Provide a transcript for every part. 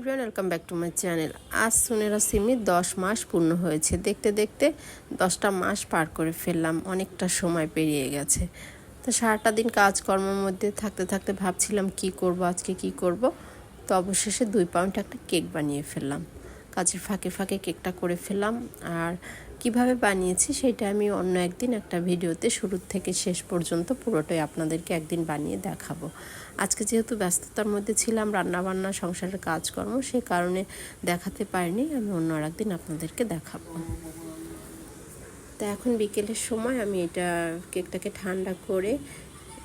Everyone welcome back to my channel আজ সুনেরা সিমি দশ মাস পূর্ণ হয়েছে। দেখতে দেখতে দশটা মাস পার করে ফেললাম। অনেকটা সময় পেরিয়ে গেছে। তো সারাটা দিন কাজকর্মের মধ্যে থাকতে থাকতে ভাবছিলাম, কি করব, আজকে কি করব? তো অবশেষে দুই পাউন্ড একটা কেক বানিয়ে ফেললাম। কাজের ফাঁকে ফাঁকে কেকটা করে ফেললাম। আর কীভাবে বানিয়েছি সেটা আমি অন্য একদিন একটা ভিডিওতে শুরু থেকে শেষ পর্যন্ত পুরোটাই আপনাদেরকে একদিন বানিয়ে দেখাবো। আজকে যেহেতু ব্যস্ততার মধ্যে ছিলাম, রান্নাবান্না, সংসারের কাজকর্ম, সে কারণে দেখাতে পারিনি, আমি অন্য আর একদিন আপনাদেরকে দেখাবো। তা এখন বিকেলের সময় আমি এটা কেকটাকে ঠান্ডা করে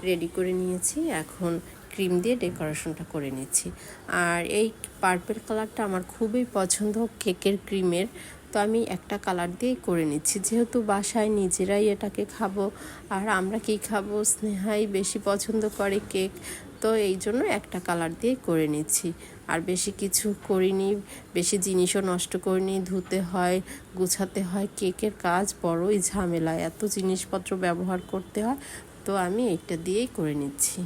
রেডি করে নিয়েছি, এখন ক্রিম দিয়ে ডেকোরেশনটা করে নিচ্ছি। আর এই পার্পেল কালারটা আমার খুবই পছন্দ, কেকের ক্রিমের। তো আমি একটা কালার দিয়েই করে নিচ্ছি। যেহেতু বাসায় নিজেরাই এটাকে খাব, আর আমরা কি খাব, স্নেহাই বেশি পছন্দ করে কেক তো এই জন্য একটা কালার দিয়েই করে নিচ্ছি। আর বেশি কিছু করিনি, বেশি জিনিসও নষ্ট করিনি, ধুতে হয়, গুছাতে হয় কেকের কাজ বড়ই ঝামেলা। এত জিনিসপত্র ব্যবহার করতে হয়, তো আমি এইটা দিয়েই করে নিচ্ছি।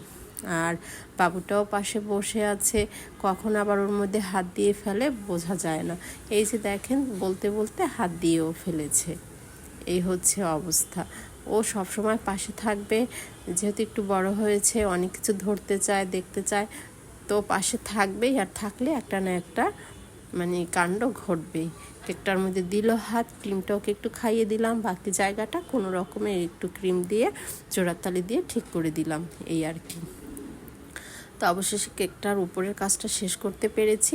আর বাবুটাও পাশে বসে আছে, কখন আবার ওর মধ্যে হাত দিয়ে ফেলে বোঝা যায় না। এই যে দেখেন, বলতে বলতে হাত দিয়েও ফেলেছে। এই হচ্ছে অবস্থা। ও সবসময় পাশে থাকবে, যেহেতু একটু বড় হয়েছে, অনেক কিছু ধরতে চায়, দেখতে চায়, তো পাশে থাকবেই আর থাকলে একটা না একটা মানে কাণ্ড ঘটবেই। কেকটার মধ্যে দিল হাত, ক্রিমটা ওকে একটু খাইয়ে দিলাম, বাকি জায়গাটা কোনো রকমের একটু ক্রিম দিয়ে জোড়াতালি দিয়ে ঠিক করে দিলাম, এই আর কি। তো অবশেষে কেকটার উপরের কাজটা শেষ করতে পেরেছি।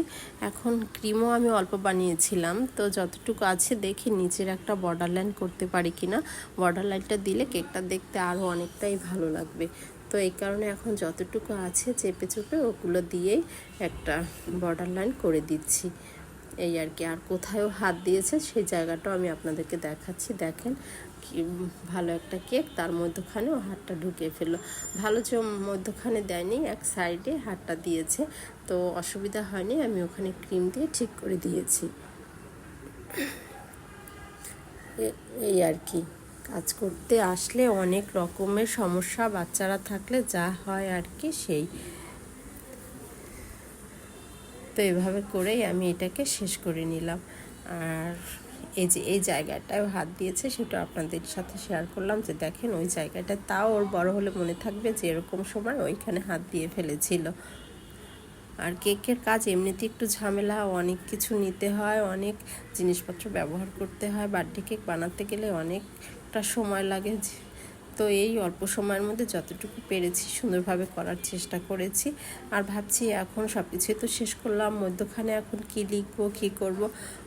এখন ক্রিমও আমি অল্প বানিয়েছিলাম, তো যতটুকু আছে দেখি নিচের একটা বর্ডার লাইন করতে পারি কি না বর্ডার লাইনটা দিলে কেকটা দেখতে আরও অনেকটাই ভালো লাগবে। তো এই কারণে এখন যতটুকু আছে চেপে চেপে ওগুলো দিয়েই একটা বর্ডার লাইন করে দিচ্ছি। এই আর কি, আর কোথায়ও হাত দিয়েছে, সেই জায়গাটাও আমি আপনাদেরকে দেখাচ্ছি। দেখেন কি ভালো একটা কেক, তার মধ্যখানেও হাতটা ঢুকিয়ে ফেলল। ভালো যে মধ্যখানে দেয়নি, এক সাইডে হাতটা দিয়েছে, তো অসুবিধা হয়নি, আমি ওখানে ক্রিম দিয়ে ঠিক করে দিয়েছি। এই আর কি, কাজ করতে আসলে অনেক রকমের সমস্যা, বাচ্চারা থাকলে যা হয় আর কি সেই। তো এভাবে করেই আমি এটাকে শেষ করে নিলাম। আর এই যে, এই জায়গাটায় হাত দিয়েছে, সেটা আপনাদের সাথে শেয়ার করলাম যে দেখেন ওই জায়গাটা, তাও ওর বড় হলে মনে থাকবে যে এরকম সময় ওইখানে হাত দিয়ে ফেলেছিল। আর কেকের কাজ এমনিতে একটু ঝামেলা, অনেক কিছু নিতে হয়, অনেক জিনিসপত্র ব্যবহার করতে হয়, বার্থডে কেক বানাতে গেলে অনেকটা সময় লাগে তো এই অল্প সময়ের মধ্যে যতটুকু পেরেছি সুন্দরভাবে করার চেষ্টা করেছি। আর ভাবছি এখন সব কিছুই তো শেষ করলাম, মধ্যখানে এখন কি লিখব, কী করব,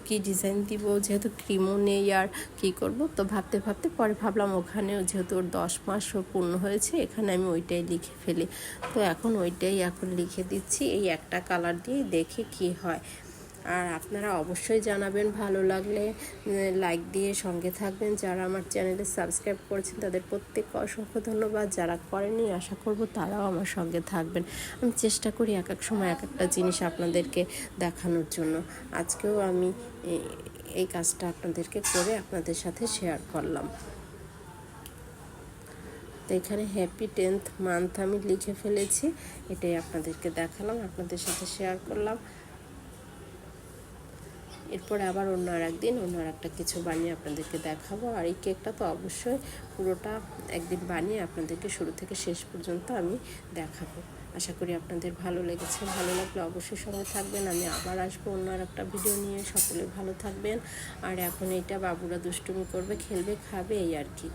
কি ডিজাইন দিব, যেহেতু ক্রিমও নেই আর কি করব? তো ভাবতে ভাবতে পরে ভাবলাম ওখানেও যেহেতু ওর দশ মাসও পূর্ণ হয়েছে, এখানে আমি ওইটাই লিখে ফেলি। তো এখন ওইটাই এখন লিখে দিচ্ছি, এই একটা কালার দিয়েই দেখে কি হয়। আর আপনারা অবশ্যই জানাবেন ভালো লাগলে লাইক দিয়ে সঙ্গে থাকবেন। যারা আমার চ্যানেলে সাবস্ক্রাইব করেছেন, তাদের প্রত্যেককে অসংখ্য ধন্যবাদ। যারা করেনি আশা করব তারাও আমার সঙ্গে থাকবেন। আমি চেষ্টা করি এক এক সময় এক একটা জিনিস আপনাদেরকে দেখানোর জন্য। আজকেও আমি এই কাজটা আপনাদেরকে করে আপনাদের সাথে শেয়ার করলাম। তো এখানে হ্যাপি টেন্থ মান্থ আমি লিখে ফেলেছি। এটাই আপনাদেরকে দেখালাম, আপনাদের সাথে শেয়ার করলাম। এরপরে আবার অন্য আর একদিন অন্য আর একটা কিছু বানিয়ে আপনাদেরকে দেখাবো। আর এই কেকটা তো অবশ্যই পুরোটা একদিন বানিয়ে আপনাদেরকে শুরু থেকে শেষ পর্যন্ত আমি দেখাবো। আশা করি আপনাদের ভালো লেগেছে। ভালো লাগলে অবশ্যই সময় থাকবেন। আমি আবার আসব অন্য আর একটা ভিডিও নিয়ে। সকলে ভালো থাকবেন। আর এখন এটা বাবুরা দুষ্টুমি করবে, খেলবে, খাবে, এই আর কি।